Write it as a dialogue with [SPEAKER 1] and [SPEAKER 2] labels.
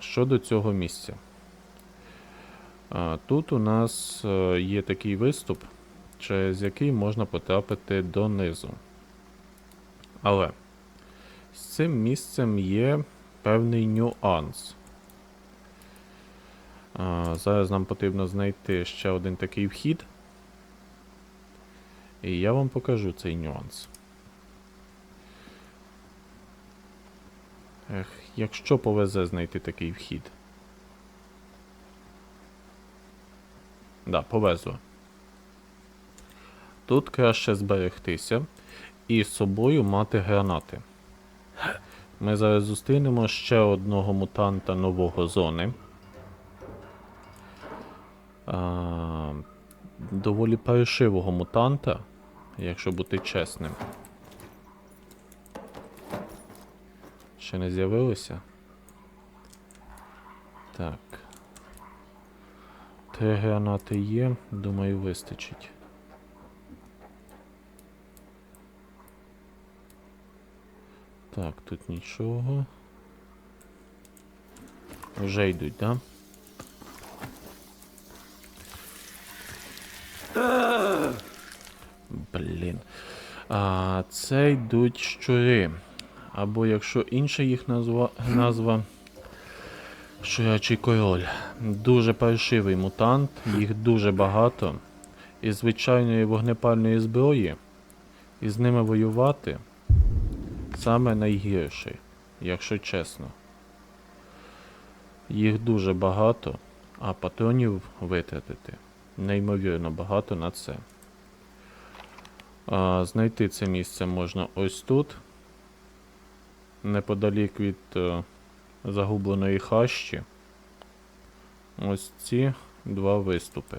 [SPEAKER 1] Щодо цього місця. Тут у нас е, є такий виступ, через який можна потрапити донизу. Але з цим місцем є певний нюанс. Зараз нам потрібно знайти ще один такий вхід. І я вам покажу цей нюанс. Ех, якщо повезе знайти такий вхід. Да, повезло. Тут краще зберегтися і з собою мати гранати. Ми зараз зустрінемо ще одного мутанта нового зони. А, доволі паршивого мутанта, якщо бути чесним. Ще не з'явилося? Так. Три гранати є, думаю, вистачить. Так, тут нічого. Вже йдуть, да? Блін. А, це йдуть щури. Або якщо інша їх назва, назва Щурячий король. Дуже паршивий мутант, їх дуже багато. Із звичайної вогнепальної зброї. І з ними воювати саме найгірший, якщо чесно. Їх дуже багато, а патронів витратити неймовірно багато на це. А, знайти це місце можна ось тут, неподалік від е, загубленої хащі. Ось ці два виступи.